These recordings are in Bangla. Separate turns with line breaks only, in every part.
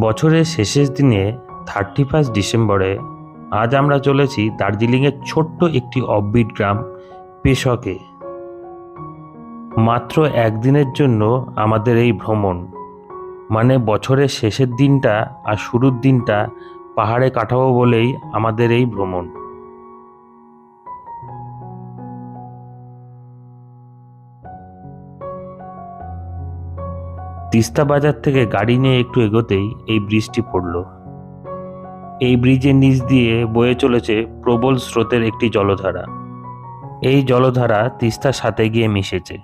বছরের শেষের দিনে থার্টি ফার্স্ট ডিসেম্বরে আজ আমরা চলেছি দার্জিলিংয়ের ছোট্ট একটি অববিট গ্রাম, পেশকে। মাত্র একদিনের জন্য আমাদের এই ভ্রমণ। মানে বছরের শেষের দিনটা আর শুরুর দিনটা পাহাড়ে কাটাবো বলেই আমাদের এই ভ্রমণ। তিস্তা বাজার থেকে গাড়ি নিয়ে একটু এগোতেই এই ব্রিজটি পড়ল। এই ব্রিজের নিচ দিয়ে বয়ে চলেছে প্রবল স্রোতের একটি জলধারা। এই জলধারা তিস্তার সাথে গিয়ে মিশেছে।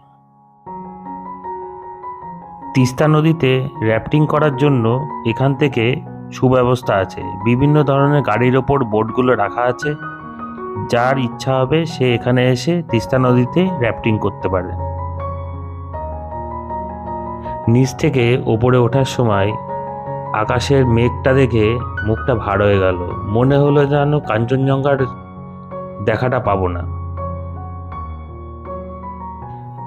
তিস্তা নদীতে র্যাফটিং করার জন্য এখান থেকে সুব্যবস্থা আছে। বিভিন্ন ধরনের গাড়ির ওপর বোটগুলো রাখা আছে। যার ইচ্ছা হবে সে এখানে এসে তিস্তা নদীতে র্যাফটিং করতে পারে। নিচ থেকে ওপরে ওঠার সময় আকাশের মেঘটা দেখে মুখটা ভার হয়ে গেল। মনে হলো যেন কাঞ্চনজঙ্ঘার দেখাটা পাবো না।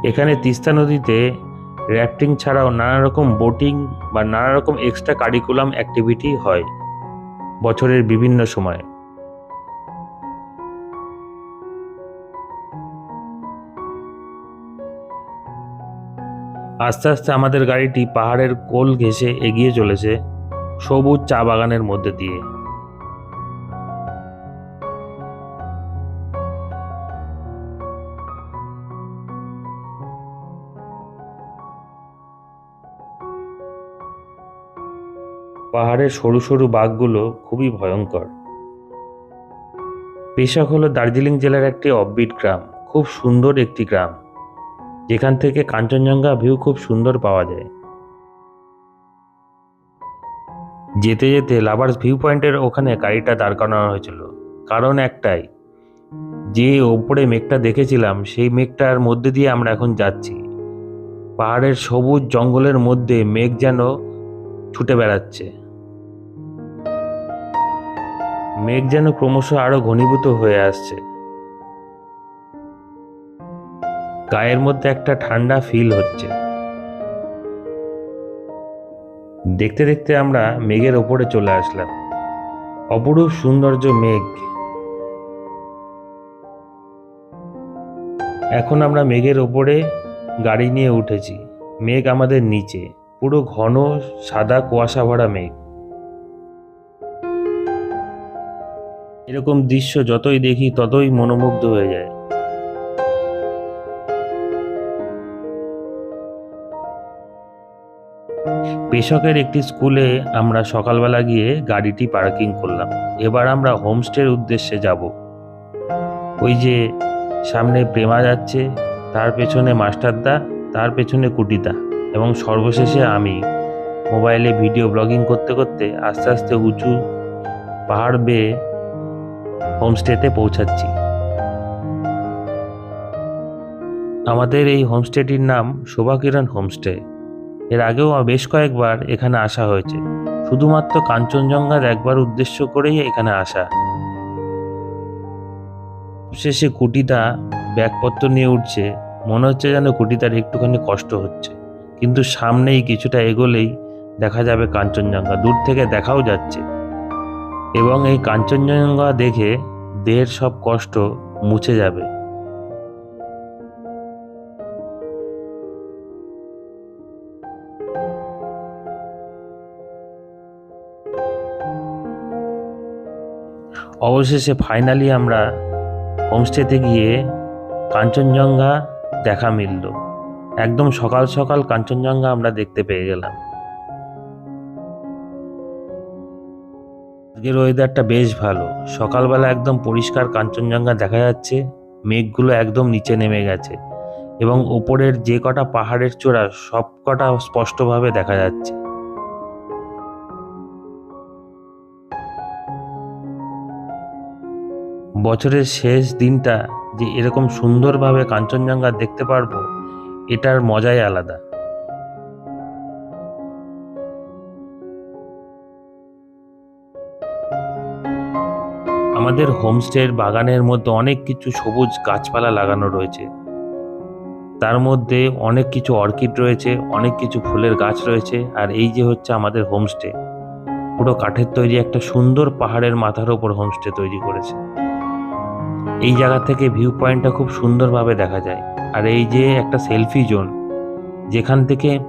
এখানে তিস্তা নদীতে র্যাফটিং ছাড়াও নানা রকম বোটিং বা নানা রকম এক্সট্রা কারিকুলাম অ্যাক্টিভিটি হয়। বছরের বিভিন্ন সময়। আস্তে আস্তে আমাদের গাড়িটি পাহাড়ের কোল ঘেঁষে এগিয়ে চলেছে সবুজ চা বাগানের মধ্যে দিয়ে। পাহাড়ের সরু সরু বাঘগুলো খুবই ভয়ঙ্কর। পেশাক হলো দার্জিলিং জেলার একটি অফবিট গ্রাম, খুব সুন্দর একটি গ্রাম। যেখান থেকে কাঞ্চনজঙ্ঘা ভিউ খুব সুন্দর পাওয়া যায়। যেতে যেতে লাভার্স ভিউ পয়েন্টের ওখানে গাড়িটা দাঁড় করানো হয়েছিল। কারণ একটাই, যে ওপরে মেঘটা দেখেছিলাম, সেই মেঘটার মধ্যে দিয়ে আমরা এখন যাচ্ছি। পাহাড়ের সবুজ জঙ্গলের মধ্যে মেঘ যেন ছুটে বেড়াচ্ছে। মেঘ যেন ক্রমশ আরও ঘনীভূত হয়ে আসছে। গায়ের মধ্যে একটা ঠান্ডা ফিল হচ্ছে। দেখতে দেখতে আমরা মেঘের ওপরে চলে আসলাম। অপরূপ সৌন্দর্য মেঘ। এখন আমরা মেঘের ওপরে গাড়ি নিয়ে উঠেছি। মেঘ আমাদের নিচে। পুরো ঘন, সাদা, কুয়াশা ভরা মেঘ। এরকম দৃশ্য যতই দেখি, ততই মনোমুগ্ধ হয়ে যায়। পেশকের একটি স্কুলে আমরা সকালবেলা গিয়ে গাড়িটি পার্কিং করলাম। এবার আমরা হোমস্টের উদ্দেশ্যে যাব। ওই যে সামনে প্রেমা যাচ্ছে, তার পেছনে মাস্টারদা, তার পেছনে কুটিদা এবং সর্বশেষে আমি। মোবাইলে ভিডিও ব্লগিং করতে করতে আস্তে আস্তে উঁচু পাহাড় বেয়ে হোমস্টেতে পৌঁছাচ্ছি। আমাদের এই হোমস্টেটির নাম শোভাকিরণ হোমস্টে। এর আগেও বেশ কয়েকবার এখানে আসা হয়েছে। শুধুমাত্র কাঞ্চনজঙ্ঘা একবার উদ্দেশ্য করেই এখানে আসা। শেষে কুটিটা ব্যাগপত্র নিয়ে উঠছে। মনে হচ্ছে যেন কুটিটার একটুখানি কষ্ট হচ্ছে। কিন্তু সামনেই কিছুটা এগোলেই দেখা যাবে কাঞ্চনজঙ্ঘা। দূর থেকে দেখাও যাচ্ছে। এবং এই কাঞ্চনজঙ্ঘা দেখে দেহের সব কষ্ট মুছে যাবে। অবশেষে ফাইনালি আমরা হোমস্টেতে গিয়ে কাঞ্চনজঙ্ঘা দেখা মিলল। একদম সকাল সকাল কাঞ্চনজঙ্ঘা আমরা দেখতে পেয়ে গেলাম। আজকের ওয়েদারটা বেশ ভালো। সকালবেলা একদম পরিষ্কার কাঞ্চনজঙ্ঘা দেখা যাচ্ছে। মেঘগুলো একদম নিচে নেমে গেছে। এবং ওপরের যে কটা পাহাড়ের চূড়া সব কটা স্পষ্টভাবে দেখা যাচ্ছে। বছরের শেষ দিনটা যে এরকম সুন্দরভাবে কাঞ্চনজঙ্ঘা দেখতে পারব, এটার মজাই আলাদা। আমাদের হোমস্টের বাগানের মধ্যে অনেক কিছু সবুজ গাছপালা লাগানো রয়েছে। তার মধ্যে অনেক কিছু অর্কিড রয়েছে, অনেক কিছু ফুলের গাছ রয়েছে, আর এই যে হচ্ছে আমাদের হোমস্টে। পুরো কাঠের তৈরি একটা সুন্দর পাহাড়ের মাথার ওপর হোমস্টে তৈরি করেছে। এই জায়গা থেকে ভিউ পয়েন্টটা খুব সুন্দরভাবে দেখা যায়। আর এই যে একটা সেলফি জোন যেখান থেকে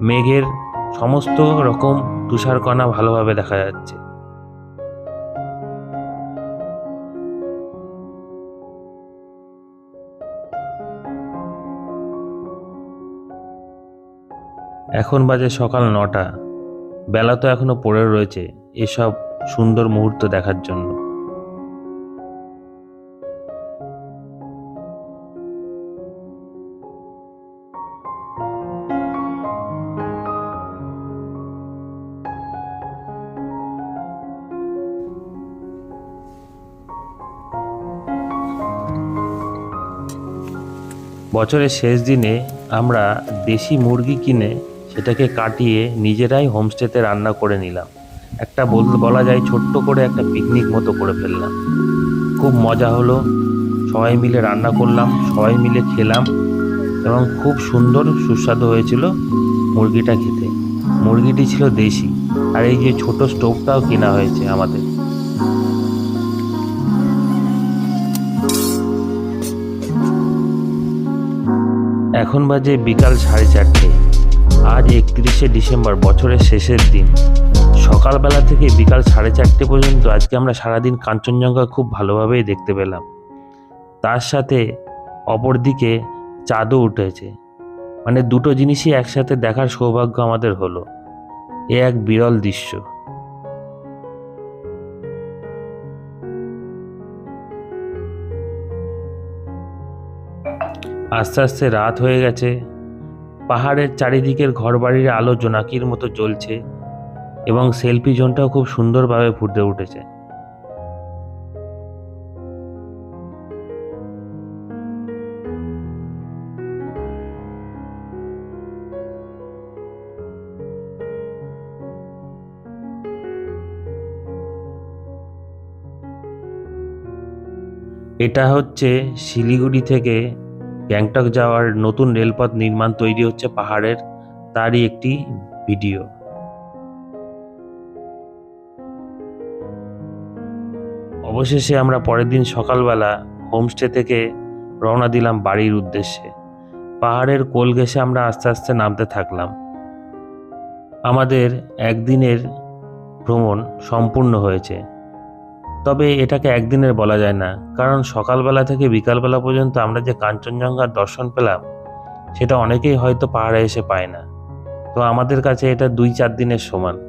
মেঘের সমস্ত রকম তুষারকণা ভালোভাবে দেখা যাচ্ছে। এখন বাজে সকাল নটা। বেলা তো এখনও পড়ে রয়েছে এসব সুন্দর মুহূর্ত দেখার জন্য। বছরের শেষ দিনে আমরা দেশি মুরগি কিনে সেটাকে কাটিয়ে নিজেরাই হোমস্টেতে রান্না করে নিলাম। একটা বল, বলা যায় ছোট্ট করে একটা পিকনিক মতো করে ফেললাম। খুব মজা হলো। সবাই মিলে রান্না করলাম, সবাই মিলে খেলাম এবং খুব সুন্দর সুস্বাদু হয়েছিল মুরগিটা খেতে। মুরগিটি ছিল দেশি। আর এই যে ছোট স্টোভটাও কেনা হয়েছে আমাদের। এখন বাজে বিকাল সাড়ে চারটে। আজ একত্রিশে ডিসেম্বর, বছরের শেষের দিন। সকালবেলা থেকে বিকাল সাড়ে চারটে পর্যন্ত আজকে আমরা সারাদিন কাঞ্চনজঙ্ঘা খুব ভালোভাবেই দেখতে পেলাম। তার সাথে অপরদিকে চাঁদও উঠেছে। মানে দুটো জিনিসই একসাথে দেখার সৌভাগ্য আমাদের হলো। এ এক বিরল দৃশ্য। আস্তে আস্তে রাত হয়ে গেছে। পাহাড়ের চারিদিকের ঘরবাড়ির আলো জোনাকির মতো জ্বলছে এবং সেলফি জোনটাও খুব সুন্দরভাবে ফুটে উঠেছে। এটা হচ্ছে শিলিগুড়ি থেকে গ্যাংটক যাওয়ার নতুন রেলপথ নির্মাণ তৈরি হচ্ছে পাহাড়ের, তারই একটি ভিডিও। অবশেষে আমরা পরের দিন সকালবেলা হোমস্টে থেকে রওনা দিলাম বাড়ির উদ্দেশ্যে। পাহাড়ের কোল ঘেঁষে আমরা আস্তে আস্তে নামতে থাকলাম। আমাদের একদিনের ভ্রমণ সম্পূর্ণ হয়েছে। তবে এটাকে একদিনের বলা যায় না, কারণ সকালবেলা থেকে বিকালবেলা পর্যন্ত আমরা যে কাঞ্চনজঙ্ঘার দর্শন পেলাম, সেটা অনেকেই হয়তো পাহাড়ে এসে পায় না। তো আমাদের কাছে এটা দুই চার দিনের সমান।